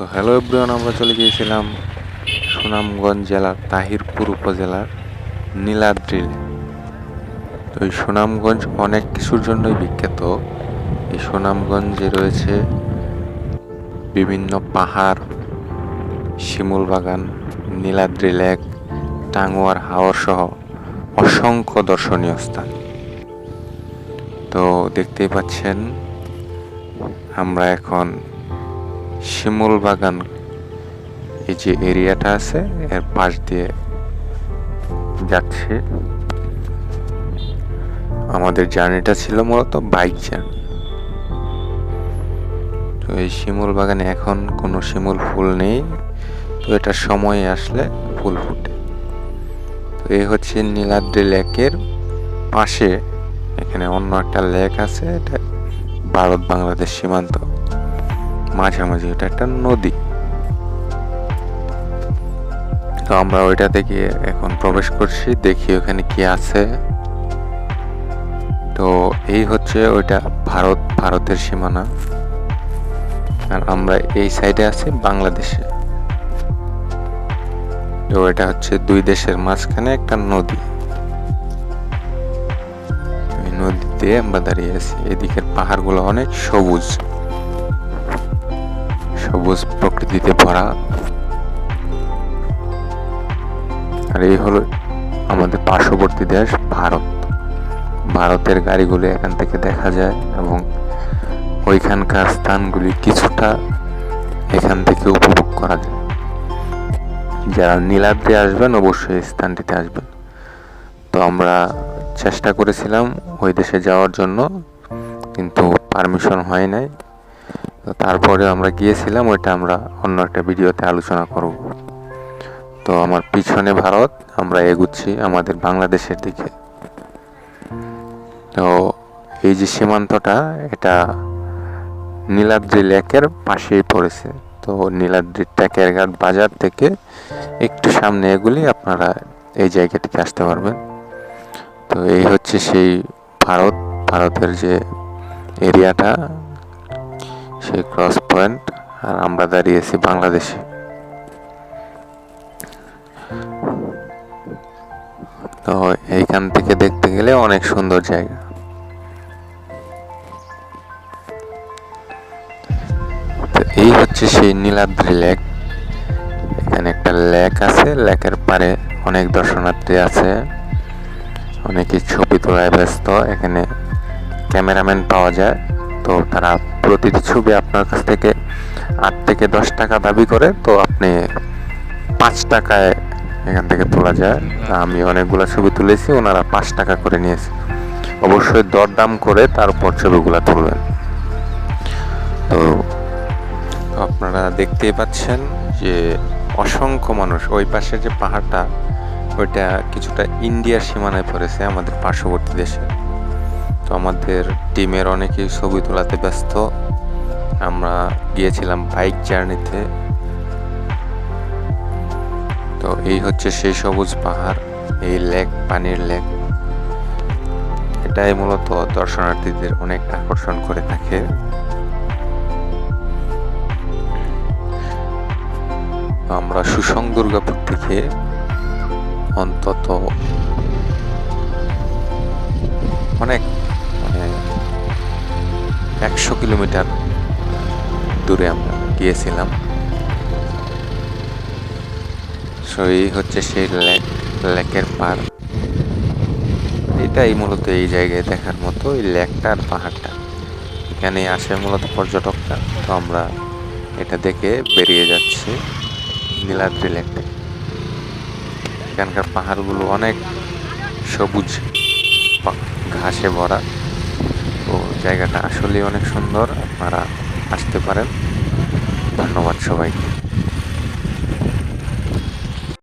তো hello everyone আমরা চলে গিয়েছিলাম সুনামগঞ্জ জেলার তাহিরপুর উপজেলার নীলাদ্রি তো এই সুনামগঞ্জ অনেক কিছুর জন্যই বিখ্যাত। এই সুনামগঞ্জে রয়েছে বিভিন্ন পাহাড়, শিমুল বাগান নীলাদ্রি লেক টাঙ্গুয়ার হাওর সহ অসংখ্য দর্শনীয় স্থান। তো দেখতেই পাচ্ছেন, আমরা এখন শিমুল বাগান, এই যে এরিয়াটা আছে, এর পাশ দিয়ে যাচ্ছে। আমাদের জার্নিটা ছিল মূলত বাইক জার্নি। তো এই শিমুল বাগানে এখন কোনো শিমুল ফুল নেই, তো এটা সময় আসলে ফুল ফুটে। তো এই হচ্ছে নীলাদ্রি লেকের পাশে, এখানে অন্য একটা লেক আছে, এটা ভারত বাংলাদেশ সীমান্ত। মাঝামাঝি, এটা একটা নদী। তো আমরা ওইটা থেকে এখন প্রবেশ করছি, দেখি ওখানে কি আছে। তো এই হচ্ছে ওইটা ভারত, ভারতের সীমানা। আর আমরা এই সাইডে আছি বাংলাদেশে। তো এটা হচ্ছে দুই দেশের মাঝখানে একটা নদী। নদীতে আমরা দাঁড়িয়ে আছি। এদিকের পাহাড়গুলো অনেক সবুজ। সবুজ প্রকৃতিতে ভরা। আর এই হলো আমাদের পার্শ্ববর্তী দেশ, ভারত। ভারতের গাড়িগুলি এখান থেকে দেখা যায় এবং ওইখানকার স্থানগুলি কিছুটা এখান থেকে উপভোগ করা যায়। যারা নীলাদ্রি আসবেন, অবশ্যই স্থানটিতে আসবেন। তো আমরা চেষ্টা করেছিলাম ওই দেশে যাওয়ার জন্য, কিন্তু পারমিশন হয় নাই। তো তারপরে আমরা গিয়েছিলাম, ওইটা আমরা অন্য একটা ভিডিওতে আলোচনা করব। তো আমার পিছনে ভারত, আমরা এগুচ্ছি আমাদের বাংলাদেশের দিকে। তো এই যে সীমান্তটা, এটা নীলাদ্রি লেকের পাশেই পড়েছে। তো নীলাদ্রি ঘাট বাজার থেকে একটু সামনে এগুলি আপনারা এই জায়গাটিতে আসতে পারবেন। তো এই হচ্ছে সেই ভারত, ভারতের যে এরিয়াটা সেই ক্রস পয়েন্ট আর আমরা দাঁড়িয়েছি বাংলাদেশে। তো এইখান থেকে দেখতে গেলে অনেক সুন্দর জায়গা। তো এই হচ্ছে সেই নীলাদ্রি লেক এখানে একটা লেক আছে লেকের পারে অনেক দর্শনার্থী আছে। অনেকে ছবি তোলায় ব্যস্ত। এখানে ক্যামেরাম্যান পাওয়া যায়। তো তারা প্রতিটি ছবি আপনার কাছ থেকে আট থেকে দশ টাকা দাবি করে, তো আপনি পাঁচ টাকায় এখান থেকে তোলা যায়। আমি অনেকগুলো ছবি তুলেছি, ওনারা পাঁচ টাকা করে নিয়েছে। অবশ্যই দরদাম করে তারপর ছবিগুলো তুলবেন। তো আপনারা দেখতেই পাচ্ছেন যে অসংখ্য মানুষ, ওই পাশে যে পাহাড়টা, ওইটা কিছুটা ইন্ডিয়ার সীমানায় পড়েছে আমাদের পার্শ্ববর্তী দেশে। তো আমাদের টিমের অনেকেই ছবি তোলাতে ব্যস্ত। আমরা গিয়েছিলাম বাইক জার্নিতে। তো এই হচ্ছে সেই সবুজ পাহাড়, এই লেক, পানির লেক। এটাই মূলত দর্শনার্থীদের অনেক আকর্ষণ করে থাকে। আমরা সুসং দুর্গাপুর থেকে অন্তত অনেক একশো কিলোমিটার দূরে আমরা গিয়েছিলাম। সো এই হচ্ছে সেই লেক, লেকের পার। এটাই মূলত এই জায়গায় দেখার মতো এই লেকটা আর পাহাড়টা। এখানে আসে মূলত পর্যটকরা। তো আমরা এটা দেখে বেরিয়ে যাচ্ছি নীলাদ্রি লেকটা এখানকার পাহাড়গুলো অনেক সবুজ, ঘাসে ভরা। জায়গাটা আসলেই অনেক সুন্দর। আপনারা আসতে পারেন। ধন্যবাদ সবাইকে।